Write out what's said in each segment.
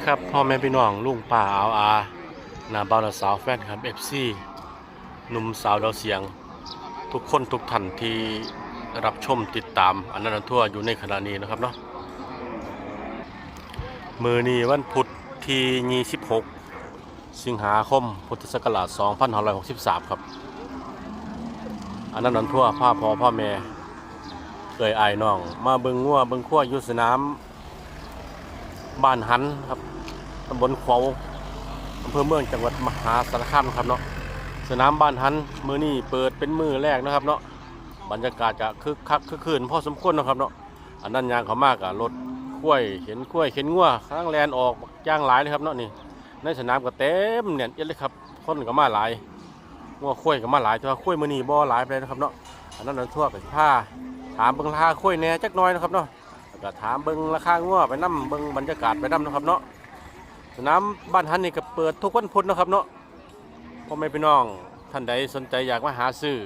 ีครับพ่อแม่พี่น้องลุงป่าอาวอาหนาบ่าวสาวแฟนครับ FC หนุ่มสาวดาวเสียง ทุกคนทุกท่านที่รับชมติดตามอันนั้นทั่วอยู่ในขณะนี้นะครับเนาะมือนี้วันพุธที่26 สิงหาคมพุทธศักราช2563 ครับอันนั้นนันทั่วพ่อพ่อพ่อแม่เอ่ยอายน้อง มาเบิงงัวเบิงขั้วยู่สนามบ้านหันครับ ตำบลขวาวอำเภอเมืองจังหวัดมหาสารคามครับเนาะสนามบ้านหันมือนี้เปิดเป็นมือแรกนะครับเนาะบรรยากาศจะคึกคักคึกคืนพอสมควรนะครับเนาะอันนั้นยางเขามากอะรถข้วยเห็นข้วยเห็นงัวข้างแลนออกย่างหลายเลยครับเนาะนี่ในสนามก็เต็มเนี่ยเอียดเลยครับคนก็มาหลายงัวข้วยก็มาหลายแต่ว่าข้วยมือนี้บ่หลายไปเลยนะครับเนาะอันนั้นเราทั่วไปผ้าถามเบิ่งราคาข้วยแน่จักน้อยนะครับเนาะก็ถามเบิ้งราคางัวไปนํเบิ้งบรรยากาศไปนํนะครับเนาะ นามบ้านฮันนี่ก็เปิดทุกวันพุธนะครับเนาะพ่อแม่พี่น้องท่านใดสนใจอยากมาหาซื้อ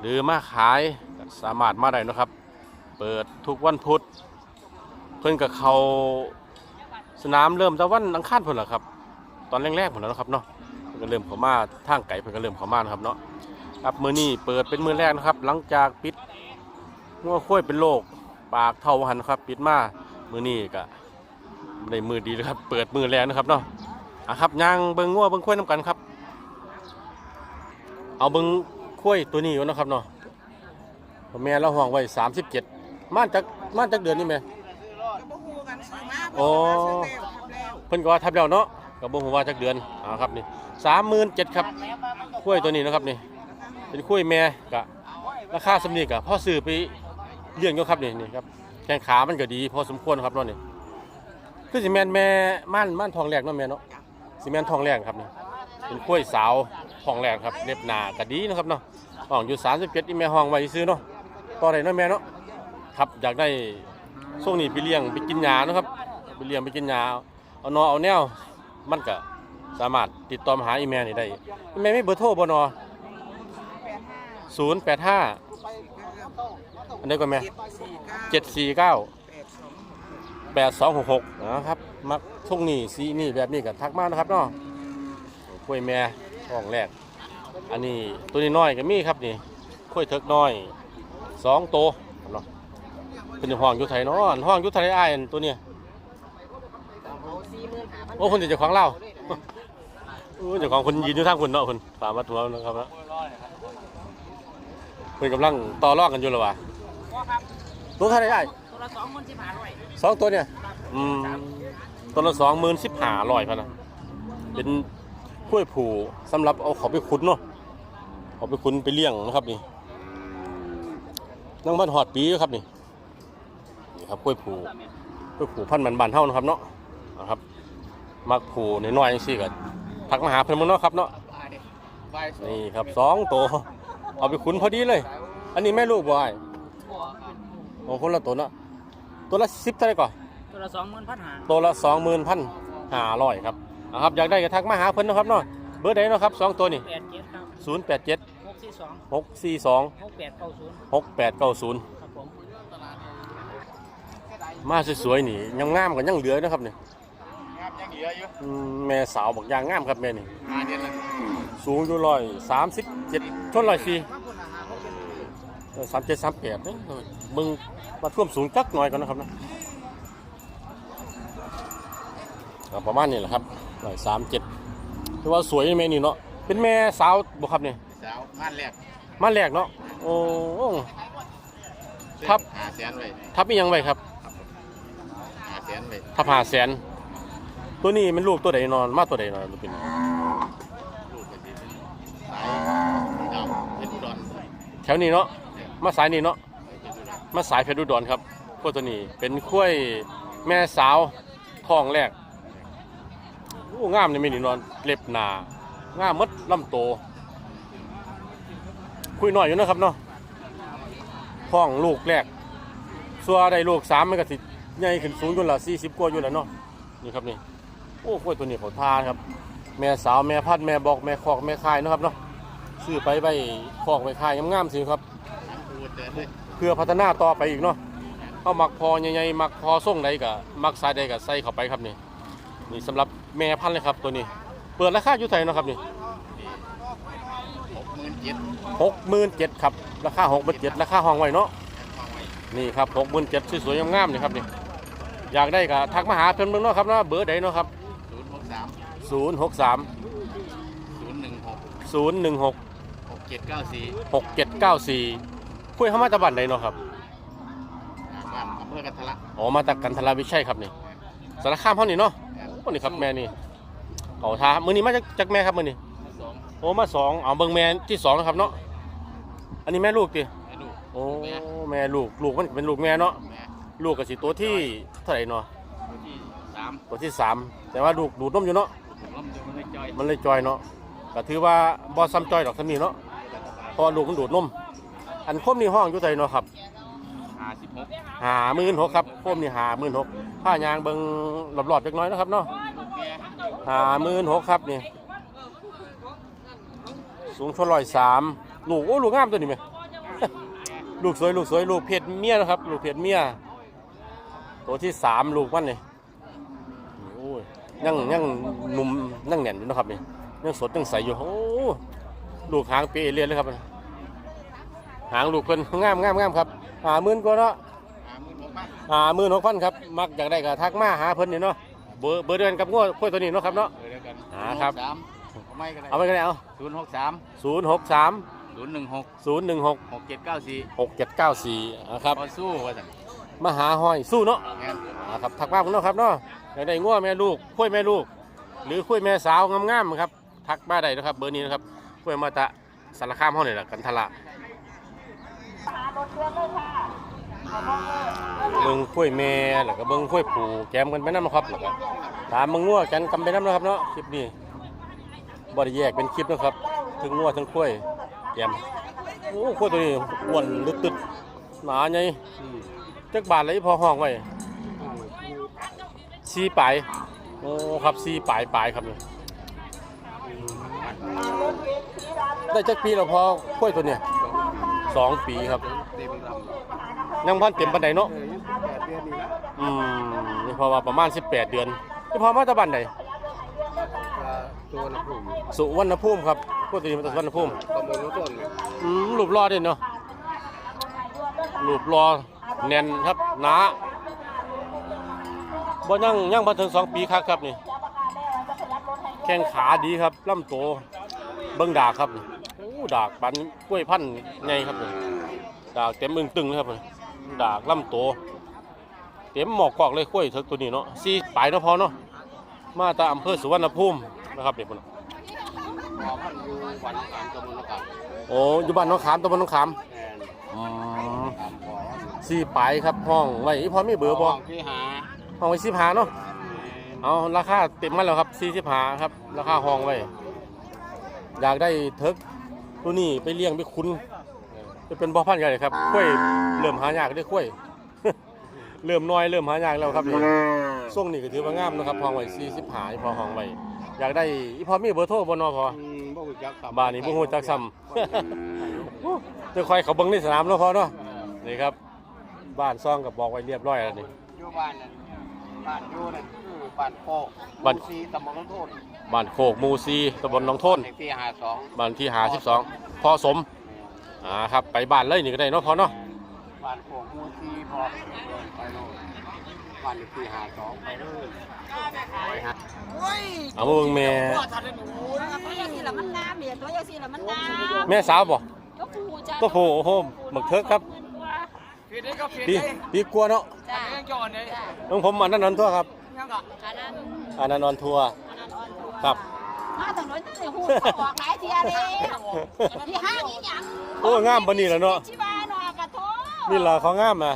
หรือมาขายสามารถมาได้นะครับ เปิดทุกวันพุธเพิ่นกับเขาสนามเริ่มจากวันอังคารพุ่นแหละครับ ตอนแรกๆพุ่นแล้วนะครับเนาะเพิ่นก็เริ่มเข้ามาทางไก่เพิ่นก็เริ่มเข้ามานะครับเนาะครับมือนี้เปิดเป็นมือแรกนะครับ หลังจากปิดงัวค่อยเป็นโรคปากเท่าหันครับ ปิดมามือนี้ก็ ได้มือดีเลยครับ เปิดมือแรงนะครับเนาะอะครับย่างเบิ้งงัวเบิ้งข้วยน้ำกันครับ เอาเบิ้งข้วยตัวนี้ก่อนนะครับเนาะแม่เราห้องไว้สามสิบเจ็ดม่านจากม่านจากเดือนนี่แม่ก็บ่ฮู้กันซื้อมาโอ้บ่ฮู้ว่าซื้อแล้วทำแล้วเพิ่นก็ว่าทับแล้วเนาะกับบ่ฮู้ว่าจากเดือนอ่าครับนี่สามหมื่นเจ็ดครับข้วยตัวนี้นะครับนี่ เป็นข้วยแม่กะราคาสำนีกะพ่อซื้อไปเลี้ยงอยู่ครับนี่นี่ครับแข้งขามันก็ดีพอสมควรครับเนาะนี่ คือสิแมนแม่ม่านม่านทองแรกเนาะแม่เนาะสิแมนทองแรกครับนี่เป็นกล้วยสาวทองแรกครับเล็บหนาก็ดีนะครับเนาะห้องอยู่37อีแม่ห้องไว้ซื้อเนาะต่อได้เนาะแม่เนาะครับอยากได้ช่วงนี้ไปเลี้ยงไปกินหญ้าเนาะครับไปเลี้ยงไปกินหญ้าเอานอเอาแนวมันก็สามารถติดต่อมาหาอีแม่นี่ได้อีแม่มีเบอร์โทรบ่เนอ085อันนี้ก็แม่749 แปดสองหกหกนะครับ มักช่วงนี้สีนี่แบบนี้กับทักมากนะครับเนาะกล้วยแม่ห้องแรก อันนี้ตัวนี้น้อยก็มีครับนี่กล้วยเถิกน้อยสองโตวเนาะเป็นห้องอยุไทยเนาะห้องอยุไทยอ้ายอันตัวเนี้ยโอ้คนจะเจ้าของเล่าโอ้เจ้าของคนยืนอยู่ทางคนเนาะคนฝามาตัวนะครับเนาะเพิ่นกำลังต่อรองกันอยู่หรอวะบ่ครับตัวเท่าไห รอ้ายตัวละ2คนสิบห้าร้อยสองตัวเนี่ย อืมตัวละสองหมื่นสิบห้าร้อยพะนะเป็นกล้วยผูสำหรับเอาเขาไปขุนเนาะเอาไปขุนไปเลี้ยงนะครับนี่นั่งบ้านหอดปีอยู่ครับนี่นี่ครับกล้วยผูกล้วยผูพันธุ์มันบานเท่านะครับเนาะนะครับมักผูน้อยๆจังซี่ก็ทักมาหาเพิ่นมื้อเนาะครับเนาะนี่ครับสองตัวเอาไปขุนพอดีเลย อันนี้แม่ลูกบ่อ้ายโอ้คนละตัวเนาะ ตัวละสิบเท่าไหร่ก่อนตัวละ20,000พันหาตัวละสองหมื่นพันห้าร้อยครับอ่าครับอยากได้ก็ทักมาหาเพิ่นนะครับเนาะเบอร์ใดเนาะครับสองตัวนี่87ครับศูนย์แปดเจ็ด642หกสี่สอง6890หกแปดเก้าศูนย์ครับผมมาสวยๆนี่ยังงามกันยังเหลือนะครับเนี่ยงามยังเหลืออยู่อืมแม่สาวบอกยางงามครับแม่นี่หาเดือนละสูงอยู่ร้อยสามสิบเจ็ดชนร้อยสี่สามเจ็ดสามแปดเนี่ย มึงมาท่วมสูงจักหน่อยก่อนนะครับนะอ่าประมาณนี้แหละครับร้อยสามเจ็ดถือว่าสวยแม่นี่เนาะเป็นแม่สาวบ่ครับเนี่ยสาวบ้านแรกมาแรกเนาะโอ้ครับหาแสนไว้ทับอีหยังไว้ครับหาแสนไว้ทับหาแสนตัวนี้มันลูกตัวใดนอนมาตัวใดนอนมันเป็นลูกก็สิเป็นสายดาวเป็นอุดรแถวนี้เนาะมาสายนี้เนาะเป็นอุดร มาสายเพชรอุดรครับขั้วตัวนี้เป็นขั้วแม่สาวท้องแรกโอ้งามเลยแม่นี่นอนเล็บหนางามหมดลำโต คุยหน่อยอยู่นะครับเนาะท้องลูกแรกสัวได้ลูกสามมันก็สิใหญ่ขึ้นสูงอยู่ละสี่สิบกว่าอยู่แล้วเนาะนี่ครับนี่โอ้กล้วตัวนี้เขาทานครับ แม่สาวแม่พัดแม่บอกแม่คอกแม่คายนะครับเนาะซื้อไปไปคอกไปคายงามๆสิครับ พูดเดินเลยเพื่อพัฒนาต่อไปอีกเนาะเอามักพอใหญ่ๆมักพอส่งใดก็มักสายใดก็ใส่เข้าไปครับนี่นี่สำหรับแม่พันธุ์เลยครับตัวนี้ เปิดราคาอยู่เท่าไหร่เนาะครับนี่หกหมื่นเจ็ดหกหมื่นเจ็ดครับราคาหกหมื่นเจ็ดราคาห้องไว้เนาะฟังไว้นี่ครับหกหมื่นเจ็ดสวยๆงามๆนี่ครับนี่อยากได้ก็ทักมาหาเพิ่นเบิ่งเนาะครับเนาะเบอร์ใดเนาะครับศูนย์หกสามศูนย์หกสามศูนย์หนึ่งหกศูนย์หนึ่งหกหกเจ็ดเก้าสี่หกเจ็ดเก้าสี่ คุยเข้ามาตะบันใดเนาะครับบ้านอำเภอกันทะละอ๋อมาจากกันทราวิชัยครับนี่สารคามเท่านี้เนาะโอ้นี่ครับแม่นี่เอาท้ามือนี้มาจากจากแม่ครับมือนี้สองโอ้มาสองเอาเบิ่งแม่ที่สองนะครับเนาะอันนี้แม่ลูกดิแม่ลูกโอ้แม่ลูกลูกมันก็เป็นลูกแม่เนาะแม่ลูกก็สิตัวที่เท่าไหร่เนาะตัวที่สามตัวที่สามแต่ว่าลูกดูดนมอยู่เนาะล้มจะไม่จอยมันเลยจอยเนาะก็ถือว่าบ่ซ้ำจอยดอกซ้ำนี้เนาะเพอลูกมันดูดนม อันคมนี่ห้องอยู่ไสเนาะครับห้าสิบหกหาหมื่นหกครับคมนี่หาหมื่นหกผ้ายางเบิ่งรอบๆจักหน้อยนะครับเนาะลูกแม่หาหมื่นหกครับนี่ สูงชนร้อยสามลูกโอ้ลูกงามตัวนี้ไหม ลูกสวยลูกสวยลูกเพศเมียนะครับ ลูกเพศเมียตัวที่สามลูกมันนี่โอ้ยยังยังหนุ่มยังแน่นอยู่นะครับนี่ยังสดยังใสอยู่โอ้ลูกหางเปเรียนเลยครับ หางลูกเพิ่นงามงามงามครับหาหมื่นกว่าเนาะห้าหมื่นหกพันหาหมื่นหกพันครับ มักอยากได้ก็ทักมาหาเพิ่นนี่เนาะ เบอร์เบอร์เดือนกับง้อคุยตัวนี้เนาะครับเนาะเออเดียวกันหาครับสามเอาไม่กันเลยเอาไปกันเลยเอาศูนย์หกสามศูนย์หกสามศูนย์หนึ่งหกศูนย์หนึ่งหกหกเจ็ดเก้าสี่หกเจ็ดเก้าสี่นะครับพอสู้ว่าสั่งมาหาห้อยสู้เนาะแม่นอ่าครับทักมาผมเนาะครับเนาะอยากได้ง้อแม่ลูกคุยแม่ลูก หรือคุยแม่สาวงามๆครับทักมาได้นะครับเบอร์นี้นะครับคุยมาตะสารคามห้องนี่แหละกันทละ เบิ่งคุยแม่แล้วก็เบิ่งคุยผูแกมกันไปน้ำนะครับแล้วก็ตามมึงงัวกันกันไปน้ำนะครับเนาะคลิปนี้บริแยกเป็นคลิปนะครับทั้งงัวทั้งคุยแกมโอ้คุยตัวนี้อ้วนลึกตึดหนาไงจักบาทเลยพอห้องไว้ซีปลายโอ้ครับซีปลายปลายครับนี่ได้จักปีแล้วพอกล้วยตัวเนี้ย สองปีครับ เต็มลยังพันเต็มปันไดเนาะำเออยี่สิบแปดเดือนนี้ละอืมนี่พอว่าประมาณ 18 เดือนนี่พอมาตะบันไหนตัวละผู้สุวรรณภูมิครับกล้วยตัวนี้มาจากสุวรรณภูมิตำบลรู้ต้นเนี่ยอืมรูปรอเด่นเนาะรูปรอแน่นครับหนาบ่ยังยังมาถึงสองปีครับครับนี่ แข้งขาดีครับลำโตวเบิ้งดากครับนี่โอ้ ดากปันกล้วยพันธุ์ใหญ่ครับนี่ดากเต็มอึงตึงเลยครับนี่ดากลำโตวเต็มหมอกกอกเลยกล้วยเถิกตัวนี้เนาะซีปลายเนาะพอเนาะมาตามอำเภอสุวรรณภูมินะครับเด็กคนน่ะพอพันอยู่วันสามตำบลละกันโอ้อยู่บ้านหน้องขามตำบลหน้องขามแอนอืมตามพอซีปลายครับห้องไว้อีพอมีเบอร์บ่ที่หาห้องไว้สิบหาเนาะเอาราคาเต็มมาแล้วครับสี่สิบหาครับราคาห้องไว้อยากได้เถิก ตัวนี้ไปเลี้ยงไปคุ้นจะเป็นบ่อพันธุ์ใหญ่ครับกล้วยเริ่มหายากได้กล้วย เริ่มน้อยเริ่มหายากแล้วครับนี่ช่วงนี้ก็ถือว่างามนะครับพองไว้สี่สิบหายพอห้องไว้อยากได้อีพอมีเบอร์โทรบ่เนอพออืมบ่รู้จักครับบ้านนี้บ่ฮู้จักซ้ำจะคอยเขาเบิ่งในสนามแล้วพอเนาะนี่ครับ บ้านซ่องกับบอกไว้เรียบร้อยแล้วนี่อยู่บ้านนั่นบ้านอยู่นั่นคือบ้านโคกบ้านซีตำบลละโทษ บ้านโคกหมู่ซีตำบลหนองโทนเลขที่หาสองบ้านที่หาสิบสองพอสมอ่าครับไปบ้านเลยนี่ก็ได้เนาะพอเนาะบ้านโคกหมูซีพอไปโน่นบ้านเลขที่หาสองไปเลยไปหาเอามาเบิ่งแม่ตัวยังสิละมันงามเนี่ยตัวยังสิละมันงามแม่สาวบ่ก็ผูจ้ะตัวผู้โอ้โหหมึกเทิกครับผิดได้ก็ผิดปีได้ปีกลัวเนาะจ้ะยังจอนเลยจ้ะของผมอันนั้นนอนทั่วครับยังก็อันนั้นอันนั้นนอนทัว ครับ มาถนนนี่หูเขาออกหลายเทียเลยที่ห้างนี่หยังโอ้งามปานนี้แหล้วเนาะ ชิบาหน่อยกระโถนี่ล่ะเขางามนะ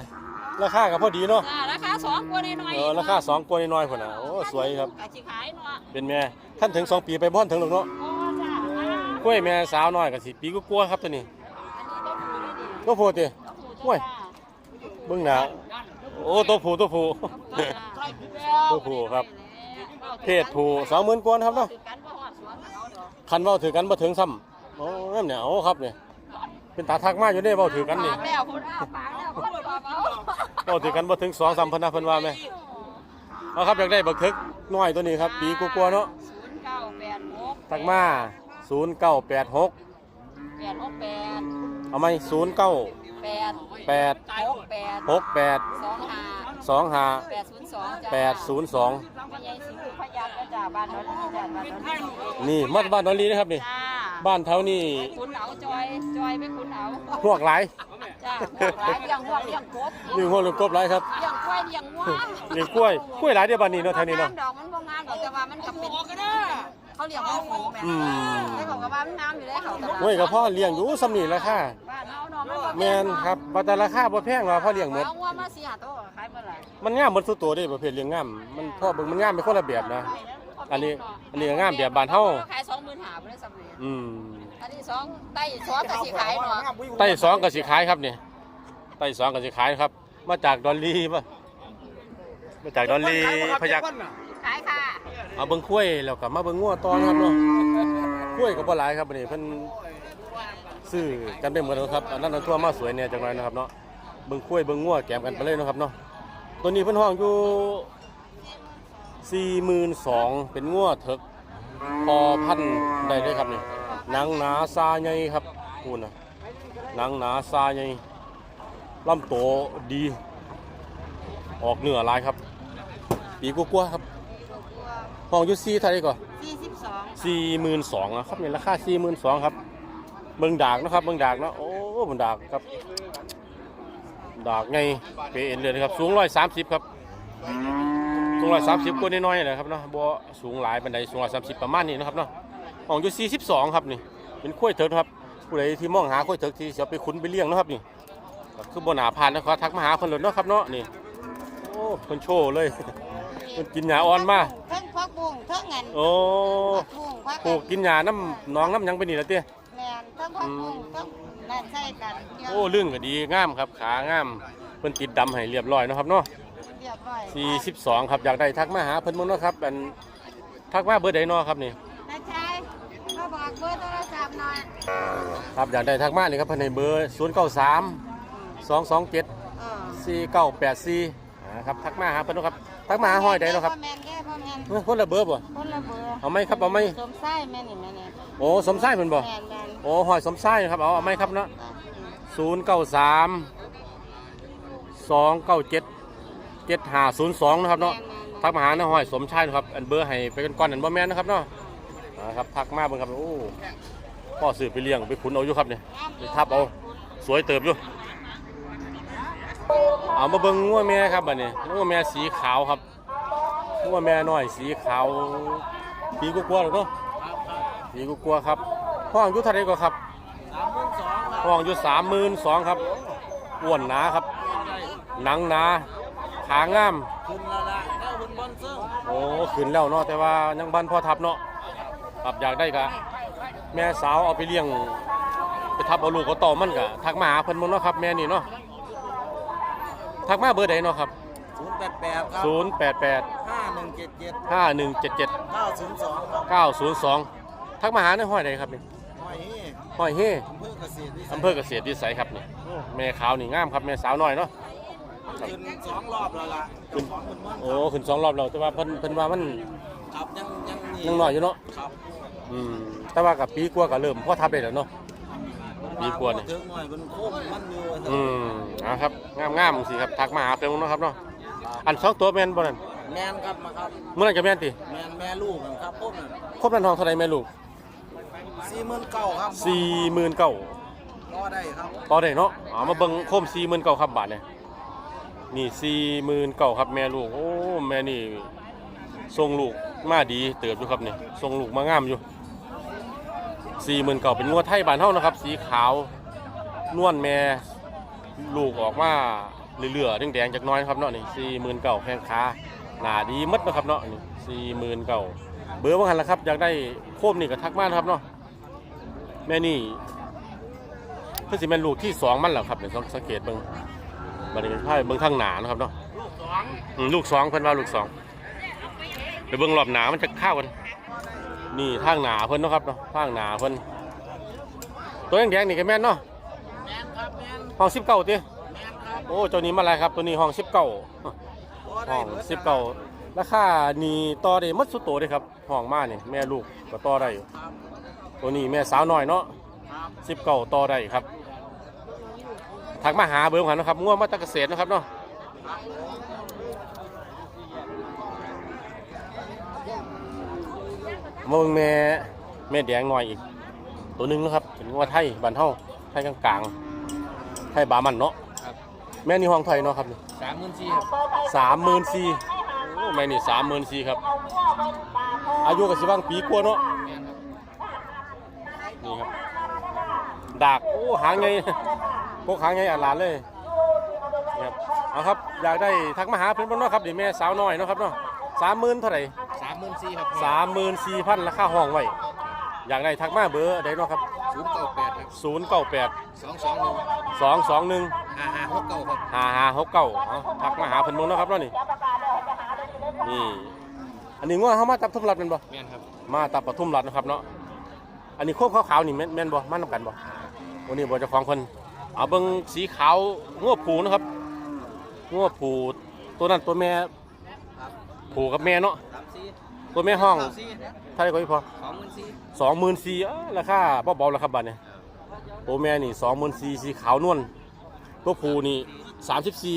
ราคาก็พอดีเนาะ จ้ะราคาสองกว่าน้อยเออราคาสองกว่าน้อยๆพุ่นน่ะโอ้สวยครับ กะสิขายเนาะเป็นแม่ท่านถึงสองปีไปบ่อนถึงหรอกเนาะโอ้จ้ะอันนี้กล้วยแม่สาวน้อยก็สิปีก็กลัวาๆครับตัวนี้ก็ผูนี่ดิก็โพดติก็ผูโอ้ย เบิ่งหน้าโอ้ตัวผู้ตัวผู้ ตัวผู้ครับ เพศผู้20,000กว่าครับเนาะกันบ่ฮอดสวนเขาดอกคันเว้าถือกันบ่ถึงซ้ำโอ้นั่นเนี่ยโอ้ครับเนี่ยเป็นตาทักมาอยู่เด้เว้าถือกันนี่ปากแล้วพุ่นอ้าปากแล้วพุ่นปากเอาเว้าถือกันบ่ถึง2-3พันนะเพิ่นว่าแม่เอาครับอยากได้บักทึกน้อยตัวนี้ครับปีกลัวาๆเนาะศูนย์เก้าแปดหกทักมา0986แปดหกแปดเอาไหม09แปด8หกแปด68สองห้า 25แปดศูนย์สองจ้าแปดศูนย์สองพญายสิงห์พยักก็จ้าบ้านนนท์จ้าบ้านนนท์นี่มาบ้านนอนลีนะครับนี่ จ้าบ้านเท่านี่คุณเอาจอยจอยไปคุณเอาพวกหลายจ้าพวกหลายเลี้ยงหัวเลี้ยงกบนี่หัวลูกกบหลายครับเลี้ยงกล้วยเลี้ยงวัวนี่กล้วยกล้วยหลายเดียวบ้านนี้เนาะเท่านี้เนาะ ดอกมันบ่งามดอกแต่ว่ามันก็เป็นเขาเลี้ยงมันฝูงแม่อืมได้บอกกับว่ามันงามอยู่ได้เขาแต่ว่าโอ้ยกับพ่อเลี้ยงอยู่สำนี่ราคาบ้านเฮาเนาะมันบ่ แมนครับว่าแต่ราคาบ่แพงว่าพ่อเลี้ยงหมดเอาวัวมาสี่ห้าตัวขายเมื่อไหร่มันงามหมดทุกตัวเด้ประเภทเลี้ยงงามมันพ่อเบิ่งมันงามเป็นคนละแบบนะ อันนี้อันนี้ก็งามแบบบ้านเฮาขายสองหมื่นหาไปเลยสำเร็จอืมอันนี้สองไต้สองกับสีขายเนาะไต้สองก็สิขายครับนี่ไต้สองก็สิขายครับ มาจากดอลลีมามาจากดอลลีพยักขายค่ะเอาเบิ่งกล้วยแล้วก็มาเบิ่งงัวตอนครับเนาะกล้วยก็บ่หลายครับบัดนี้เพิ่น ซื้อกันไปหมดแล้วครับอันนั้นอันทั่วมาสวยเนี่ยจังไรนะครับเนาะเบิ่งกล้วยเบิ่งงัวแกมกันไปเลยเนาะครับเนาะตัวนี้เพิ่นห้องอยู่42,000เป็นงัวเถิกพอพันธุ์ได้เลยครับนี่หนังหนาซาใหญ่ครับพูดนะหนังหนาซาใหญ่ลำโตวดี ออกเนื้อหลายครับ ปีกว่าๆครับห้องอยูซีเท่าไหร่ก่อนสี่สิบสองสี่หมื่นสองนะครับเนี่ยราคาสี่หมื่นสองครับ เบิ่งดากนะครับเบิ่งดากเนาะโอ้เบิ่งดากครับ ดากไงเปเอ็นเลยนะครับ สูงร้อยสามสิบครับสูงร้อยสามสิบกว่าน้อยๆเลยครับเนาะบ่สูงหลายบันไดสูงร้อยสามสิบประมาณนี้นะครับเนาะห้องอยูสี่สิบสองครับนี่ เป็นข้วยเถิกนะครับผู้ใดที่มองหาข้วยเถิกที่จะไปขุนไปเลี้ยงนะครับนี่คือบ่หนาผ่านนะครับทักมาหาคนเลยเนาะครับเนาะนี่โอ้คนโชว์เลยมันกินหญ้าอ่อนมาเทั้งพักบุ้งเทั้งเงินโอ้ปลูกกินหญ้าน้ำน้องน้ำยังไปนี่ละเตี้ย ทั้งพักบุ้งทั้งนั่นใช่กันเดี๋ยวโอ้เรื่องก็ดีงามครับขางามเพิ่นติดดำให้เรียบร้อยเนาะครับเนาะเรียบร้อย42ครับอยากได้ทักมาหาเพิ่นมื้อเนาะครับอันทักมาเบอร์ใดเนาะครับนี่นายชายมาบอกเบอร์โทรศัพท์หน่อยครับอยากได้ทักมานี่ครับเพิ่นให้เบอร์093 227 เออ4984นะครับทักมาหาเพิ่นเนาะครับทักมาหาห้อยใดเนาะครับ แมน เอ้อคนละเบอร์บ่ คนละเบอร์เอาไหมครับเอาไหม สมไส้แม่นี่แม่นี่โอ้สมชายเพิ่นบ่ แมนแมนโอ้ห้อยสมชายนะครับ เอาเอาไหมครับเนาะ093 297 7502นะครับเนาะ ทักมาหาน้าห้อยสมชายนะครับ อันเบอร์ให้ไปกันก่อนอันบ่แม่นนะครับเนาะนะครับทักมาเบิ่งครับ โอ้พ่อซื้อไปเลี้ยงไปขุนเอาอยู่ครับเนี่ยไปทับเอา สวยเติบอยู่ เอามาเบิ่งงัวแม่ครับบัดนี้งัวแม่สีขาวครับ ว่าแม่น้อยสีขาวปีกกลัวหรอกเนาะปีกกลัวครับห้องยุทธาไรก็ครับห้องอยู่สามหมื่นสองครับอ้วนหนาครับ หนังหนาขางามโอ้ขืนแล้วเนาะแต่ว่ายังบ้านพ่อทับเนาะปรับอยากได้กะแม่สาวเอาไปเลี้ยง ไปทับเอาลูกเขาต่อมันกะทักมาหาเพิ่นมันเนาะครับ แม่นี่เนาะทักมาเบอร์ใดเนาะครับศูนย์แปดแปดศูนย์แปดแปด เห้าหนึ่งเจ็ดเจ็ดเก้าศูนย์สองเก้าศูนย์สองทักมาหาในห้อยไหนครับนี่ห้อยเฮ่ห้อยเฮ่อำเภอเกษตรวิสัยอำเภอเกษตรวิสัยครับนี่แม่ขาวนี่งามครับแม่สาวหน่อยเนาะ ขึ้นสองรอบแล้วล่ะขึ้นโอ้ขึ้นสองรอบแล้วแต่ว่าเพิ่นเพิ่นว่ามันครับยังยังนี่ยังน้อยอยู่เนาะครับอืมแต่ว่ากับปีกัว่าก็เริ่มพ่อทับได้แล้วเนาะปีกัวเนี่ยอยมนอะครับงามงามสิครับทักมาหาเพิ่นเนะครับเนาะอันสองตัวแม่นบ่นั่น แมนครับมาครับเมื่อนั้นก็แม่นติแมนแม่ลูกกันครับพวกนั้นครบนั้นทองเท่าไหร่แม่ลูกสี่หมื่นเก้าครับ49,000ก็ได้ครับต่อได้เนาะเอามาเบิ่งโคม49,000ครับบาทเนี่ยนี่49,000ครับแม่ลูกโอ้แม่นี่ทรงลูกมาดีเติบอยู่ครับนี่ทรงลูกมางามอยู่49,000เป็นงัวไทยบ้านเฮานะครับ สีขาวนวลแม่ลูกออกมาเรื่อยๆแดงๆจักหน้อยนะครับเนาะนี่49,000แข้งขา หน้าดีหมดนะครับเนาะนี่49,000เบอร์ว่าหันละครับอยากได้โคมนี่ก็ทักมานะครับเนาะแม่นี่เพื่อสิเป็นลูกที่สองมันเหรอครับเดี๋ยวต้องสังเกตเบิ่งบัดนี้เป็นไพ่เบิ่งทางหนานะครับเนาะอืมลูกสองเพิ่นว่าลูกสองเดี๋ยวเบิ่งรอบหนามันจะเข้ากันนี่ทางหนาเพิ่นเนาะครับเนาะทางหนาเพิ่นตัวแดงๆนี่ก็แม่นเนาะแมนครับแมนห้องสิบเก้าติแมนครับโอ้เจ้านี้มาอะไรครับตัวนี้ห้องสิบเก้าก็ ห้ได้องเบิดสิบเก้าราคานี่ต่อได้หมัดสุดโตเลยครับห้องมานี่แม่ลูกก็ต่อได้อยู่ครับตัวนี้แม่สาวน้อยเนาะครับสิบเก้าต่อได้ครับทักมาหาเบอร์ผมนะครับง่วงมาตะเกษตรนะครับเนาะมาเบิ่งแม่แม่แดงหน่อยอีก ตัวหนึงนะครับเป็นงัวไทยบ้านเฮาไทยกลางๆไทยบามันเนาะครับแม่นี่ห้องไทยเนาะครับ สามหมื่นสี่ครับสามหมื่นสี่โอ้แม่นี่สามหมื่นสี่ครับ อายุกับสิบางปีกว่าเนาะแม่นครับนี่ครับดากโอ้หางไงพวกหางไงอ่านหลานเลยนี่ครับเอาครับอยากได้ทักมาหาเพื่อนบ้านเนาะครับเดี๋ยวแม่สาวน้อยเนาะครับเนาะสามหมื่นเท่าไหร่สามหมื่นสี่ครับสามหมื่นสี่พันราคาห้องไว้อยากได้ทักมาเบอร์ใดเนาะครับศูนย์เก้าแปดครับศูนย์เก้าแปดสองสองหนึ่งสองสองหนึ่ง หาหาหกเก้าครับหาหาหกเก้าเอาทักมาหาเพิ่นเบิ่งเนาะครับเนาะนี่นี่ อันนี้ง้อเขามาตับทุ่มรัดแมันบ่แม่นครับมาตับปทุมรัดนะครับเนาะอันนี้โคบขาวๆนี่แม่นแม่นบ่มันนํกันบ่วันนี้บ่เจะของเพิ่นเอาเบิ่งสีขาวง้อผูนะครับง้อผูตัวนั้นตัวแม่ผูกับแม่เนาะสามสี่ตัวแม่ห้องเก้าสี่เท่าไหร่ก็อีกพอ สองหมื่นสี่สองหมื่นสี่ราคาเบาๆแล้วครับบัดนี้ตัวแม่นี่สองหมื่นสี่สีขาวนวล ตัวผูนี่สามสิบสี่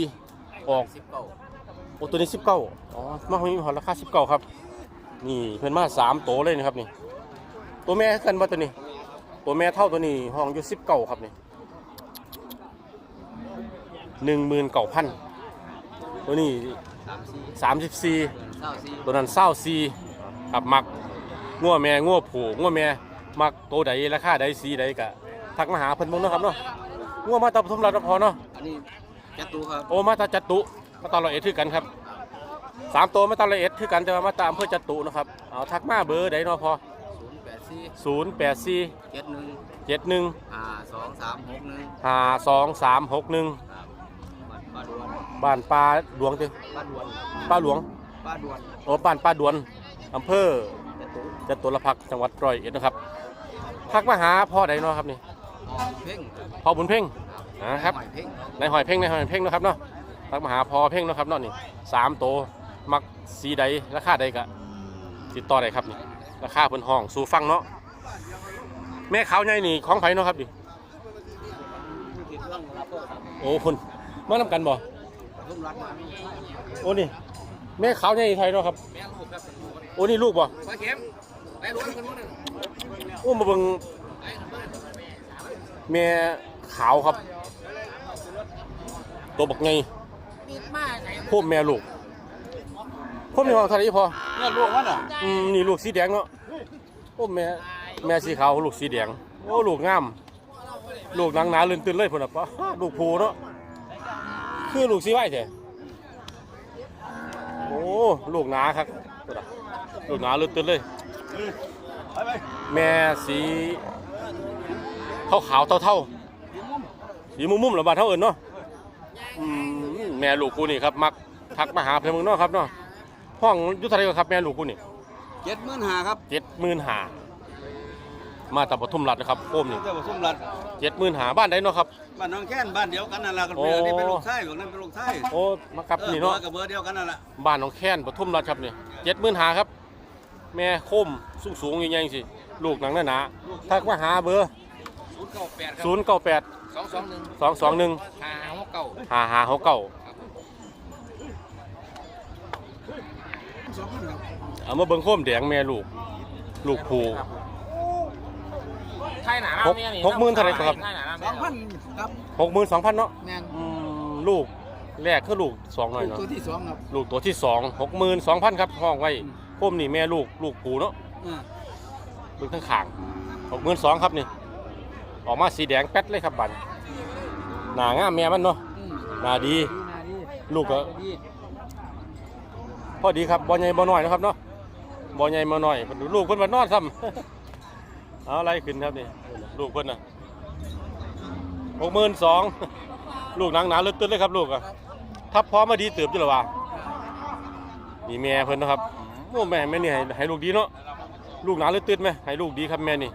ออกสิบเก้าโอ้ตัวนี้สิบเก้าอ๋อมาของนี้หอราคาสิบเก้าครับ นี่เพิ่นมาสามโตเลยนะครับนี่ ตัวแม่กันบ่ตัวนี้ ตัวแม่เท่าตัวนี้ห้องอยู่สิบเก้าครับนี่หนึ่งหมื่นเก้าพันตัวนี้สามสี่สามสิบสี่เก้าสี่ตัวนั้นเศร้าซีครับมักงัวแม่งัวผูงัวแม่มักตัวใดราคาใดสีใดกะทักมาหาเพิ่นเบิ่งเนาะครับเนาะงัวมาตาปทุมรัฐพอเนาะ อันนี้แกตูครับโอ้มาตาจัตุมาตาละเอ็ดคือกันครับสามตัวมาตาละเอ็ดคือกันแต่ว่ามาตาอำเภอจัตุนะครับเอาทักมาเบอร์ใดเนาะพอศูนย์แปดสี่0 8 4เจ็ดหนึ่ง7 1ห้าสองสามหกหนึ่ง5 2 3 6 1ครับบ้านดวนบ้านปลาดวงตึงบ้านดวนป้าหลวงบ้านดวนโอ้บ้านป้าดวนอำเภอแกตูจตุรพักษ์จังหวัดร้อยเอ็ดนะครับทักมาหาพ่อใดเนาะครับนี่หอมเพ่งพ่อบุญเพ่ง นะครับหอยเพ่งในหอยเพ่งในหอยเพ่งเนาะครับเนาะทักมาหาพอเพ่งเนาะครับเนาะนี่สามโตวมักสีใดราคาใดกะติดต่อได้ครับนี่ราคาเพิ่นห้องสู่ฟังเนาะแม่ขาวใหญ่นี่ของไผเนาะครับดิติดเรื่องรับโทษครับโอ้คุณมานำกันบ่รุ่มรัดมาโอ้นี่แม่ขาวใหญ่ไทยเนาะครับแม่ลูกครับโอ้นี่ลูกบ่ปลาเข็มไปล้วนคนนู้นน่ะโอ้มาเบิ่งไปคนนู้นแม่ขาวครับ ตัวบักไงมีดมาไหนพวกแม่ลูกพวกมีห้องเท่าไหร่พอเนี่ยลูกมันอะอืมนี่ลูกสีแดงเนาะโอ้แม่แม่สีขาวลูกสีแดงโอ้ลูกงามลูกหนังหนาลื่นตื่นเลยพุ่นน่ะปะลูกผูเนาะคือลูกสีไหวแท้โอ้ลูกหนาครับพุ่นน่ะลูกหนาลื่นตื่นเลย แม่สีขาวขาวๆเท่าเท่าๆสีมุมมุมๆหรือบาดเท่าอื่นเนาะ อืมแม่ลูกกูนี่ครับมักทักมาหาเพื่อนมึงเนาะครับเนาะห้องอยุทธอะไรครับแม่ลูกกูนี่เจ็ดหมื่นห้าครับเจ็ดหมื่นหามาจากปทุมรัฐนะครับโคมนี่เจ้าสมรัดเจ็ดหมื่นหาบ้านใดเนาะครับ บ้านน้องแค้นบ้านเดียวกันนั่นแหละกันโอ้เพื่อนนี่เป็นลูกชายของนั่นเป็นลูกชายโอ้มากับนี่เนาะออกับเบอร์เดียวกันนั่นแหละบ้านหนองแค้นปทุมรัฐครับนี่เจ็ดหมื่นหาครับ แม่โคมสูงสูงๆใหญ่ๆสิ ลูกหนังหนาๆทักมาหาเบอร์ศูนย์เก้าแปดครับศูนย์เก้าแปด สองสองหนึ่งสองสองหนึ่งห้าหกเก้าหาหาหกเก้าสองพันครับเอามาเบิ่งโคมแดงแม่ลูก ลูกผูไทยหนาหกหกหมื่นเท่าไหร่ครับสองพันครับหกหมื่นสองพันเนาะแม่นอืมลูกแรกคือลูกสองหน่อยเนาะตัวที่สองครับ ลูกตัวที่สองหกหมื่นสองพันครับห้องไว้โคมนี่แม่ลูกลูกผูเนาะอ่าเบิ่งข้างขางหกหมื่นสองครับนี่ ออกมาสีแดงแป๊ดเลยครับบันหน้างามแม่มันเนาะอืมหน้าดี ดีนาดีลูกก็ ดีพอดีครับบ่ใหญ่บ่น้อยนะครับเนาะบ่ใหญ่บ่น้อยเพิ่นดูลูกเพิ่นมานอนซ้ำ เอาอะไรขึ้นครับนี่ลูกเพิ่นน่ะหกหมื่นสองลูกหนังหนาลึกตึ้นเลยครับลูกอะทับพร้อมมาดีเติบจุหรอวะนี่แม่เพิ่นนะครับโอ้แม่แม่นี่ให้ให้ลูกดีเนาะลูกหนาลึกตึ้นไหมให้ลูกดีครับแม่นี่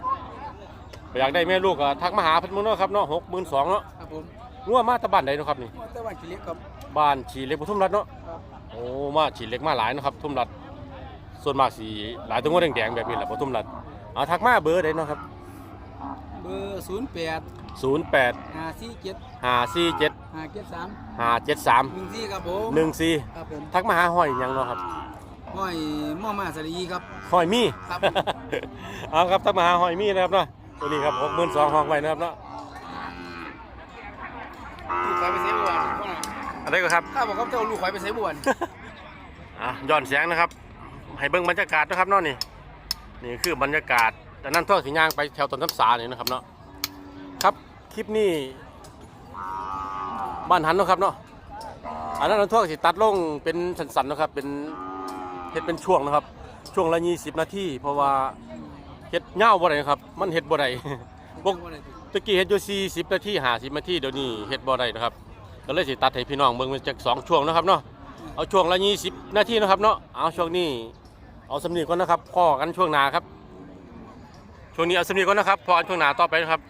อยากได้แม่ลูกก็ทักมาหาเพิ่นมื้อเนาะครับเนาะหกหมื่นสองเนาะครับผมงัวมาแตะบ้านใดเนาะครับนี่ แต่ว่ากิเล็กครับ บ้านชีเหล็กปทุมรัฐเนาะ ครับโโอ้ มาฉีดเล็กมาหลายนะครับทุ่มรัดส่วนมากสีหลายตัวงวดแดงๆแบบนี้แหละพอทุ่มรัดเอาทักมาเบอร์ได้เนาะครับเบอร์ศูนย์แปด08ห้าสี่เจ็ด547ห้าเจ็ดสาม573หนึ่งสี่ครับผม14ครับผมทักมาหาห้อยหยังเนาะครับ ห้อยหม่อมาสรีครับห้อยมีครับ เอาครับทักมาหาห้อยมีนะครับเนาะ ตัวนี้ครับ62,000ห้องไว้นะครับเนาะลูกควายไปเซบวนอะไรก็ครับ ข้าบอกครับเจ้าลูกควายไปเซบวนอะย้อนเสียงนะครับ ให้เบิ่งบรรยากาศนะครับเนาะนี่นี่คือบรรยากาศแต่นั่นทั่วสีย่างไปแถวต้นน้ำสานี่นะครับเนาะครับคลิปนี้บ้านหันเนาะครับเนาะอันนั้นนั่นทั่วสิตัดลงเป็นสันๆนะครับเป็นเฮ็ดเป็นช่วงนะครับ ช่วงละ20นาทีเพราะว่า เฮ็ดเง่าบ่ได้ครับ มันเฮ็ดบ่ได้ปกตะกี้เฮ็ดอยู่40นาที50นาทีเดี๋ยวนี้เฮ็ดบ่ได้นะครับก็เลยสิตัดให้พี่น้องเบิ่งเป็นจักสองช่วงนะครับเนาะเอาช่วงละ20นาทีนะครับเนาะเอาช่วงนี้เอาสำนีก่อนนะครับพอกันช่วงหน้าครับช่วงนี้เอาสำนีก่อนนะครับพอกันช่วงหน้าต่อไปนะครับ